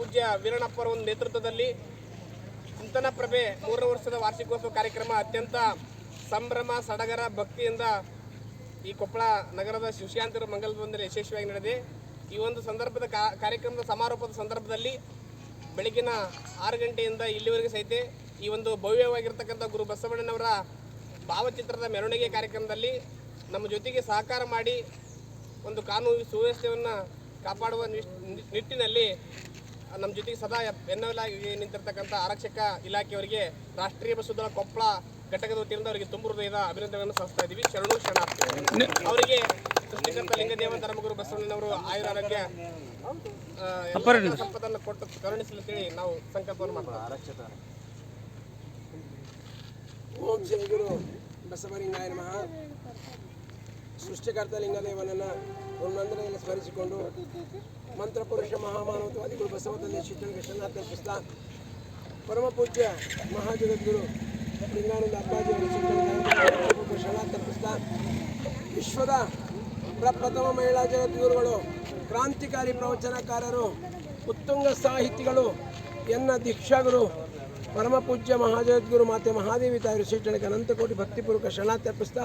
ಪೂಜ್ಯ ವೀರಣ್ಣಪ್ಪರ ಒಂದು ನೇತೃತ್ವದಲ್ಲಿ ಚಿಂತನ ಪ್ರಭೆ ಮೂರನೇ ವರ್ಷದ ವಾರ್ಷಿಕೋತ್ಸವ ಕಾರ್ಯಕ್ರಮ ಅತ್ಯಂತ ಸಂಭ್ರಮ, ಸಡಗರ, ಭಕ್ತಿಯಿಂದ ಈ ಕೊಪ್ಪಳ ನಗರದ ಶಿವಶಾಂತರ ಬಂದರೆ ಯಶಸ್ವಿಯಾಗಿ ನಡೆದಿದೆ. ಈ ಒಂದು ಸಂದರ್ಭದ ಕಾರ್ಯಕ್ರಮದ ಸಮಾರೋಪದ ಸಂದರ್ಭದಲ್ಲಿ ಬೆಳಗಿನ ಆರು ಗಂಟೆಯಿಂದ ಇಲ್ಲಿವರೆಗೆ ಸಹಿತ ಈ ಒಂದು ಭವ್ಯವಾಗಿರ್ತಕ್ಕಂಥ ಗುರು ಬಸವಣ್ಣನವರ ಭಾವಚಿತ್ರದ ಮೆರವಣಿಗೆ ಕಾರ್ಯಕ್ರಮದಲ್ಲಿ ನಮ್ಮ ಜೊತೆಗೆ ಸಹಕಾರ ಮಾಡಿ ಒಂದು ಕಾನೂನು ಸುವ್ಯವಸ್ಥೆಯನ್ನು ಕಾಪಾಡುವ ನಿಟ್ಟಿನಲ್ಲಿ ನಮ್ಮ ಜೊತೆಗೆ ಸದಾ ಬೆನ್ನಲಾಗಿ ನಿಂತಿರ್ತಕ್ಕಂಥ ಆರಕ್ಷಕ ಇಲಾಖೆಯವರಿಗೆ ರಾಷ್ಟ್ರೀಯ ಬಸ್ಸುಗಳ ಕೊಪ್ಪಳ ಘಟಕದ ವತಿಯಿಂದ ಅವರಿಗೆ ತುಂಬ ಹೃದಯದ ಅಭಿನಂದನೆಗಳನ್ನು ಸಲ್ಲಿಸ್ತಾ ಇದ್ದೀವಿ. ಶರಣು ಶರಣಾರ್ಥಿ ಅವರಿಗೆ ಸೃಷ್ಟಿಕರ್ತ ಲಿಂಗದೇವ ಧರ್ಮಗುರು ಬಸವಣ್ಣನವರು ಆಯುರ ಆರೋಗ್ಯ ಸಂಪದನ್ನು ಸಂಪತ್ತನ್ನು ಕೊಟ್ಟು ಕರುಣಿಸಲು ಹೇಳಿ ನಾವು ಸಂಕಲ್ಪವನ್ನು ಮಾಡ್ತೀವಿ ಓಂ ಶ್ರೀ ಗುರು ಬಸವಲಿಂಗಾಯ ನಮಃ. ಸೃಷ್ಟಿಕರ್ತ ಲಿಂಗದೇವನನ್ನು ಒಂದೊಂದರಲ್ಲಿ ಸ್ಮರಿಸಿಕೊಂಡು ಮಂತ್ರಪುರುಷ ಮಹಾಮಾನವತ್ವಾದಿಗಳು ಬಸವದಲ್ಲಿ ಶಿಕ್ಷಣ ಶಿಕ್ಷಣಕ್ಕೆ ಶರಣಾರ್ಥಿಸ್ತಾ ಪರಮ ಪೂಜ್ಯ ಮಹಾಜಗದ್ಗುರು ಲಿಂಗಾನಂದ ಅಪ್ಪಾಜಿ ಅವರ ಶಿಕ್ಷಣಕ್ಕೆ ಶರಣಾರ್ಥಿಸ್ತಾ ವಿಶ್ವದ ಪ್ರಪ್ರಥಮ ಮಹಿಳಾ ಜಗದ್ಗುರುಗಳು, ಕ್ರಾಂತಿಕಾರಿ ಪ್ರವಚನಕಾರರು, ಉತ್ತುಂಗ ಸಾಹಿತಿಗಳು ಎನ್ನ ದೀಕ್ಷಾಗುರು, ಪರಮ ಪೂಜ್ಯ ಮಹಾಜಗದ್ಗುರು ಮಾತೆ ಮಹಾದೇವಿ ತಾಯಿ ಶಿಕ್ಷಣಕ್ಕೆ ಅನಂತಕೋಟಿ ಭಕ್ತಿಪೂರ್ವಕ ಶರಣ ಅರ್ಪಿಸ್ತಾ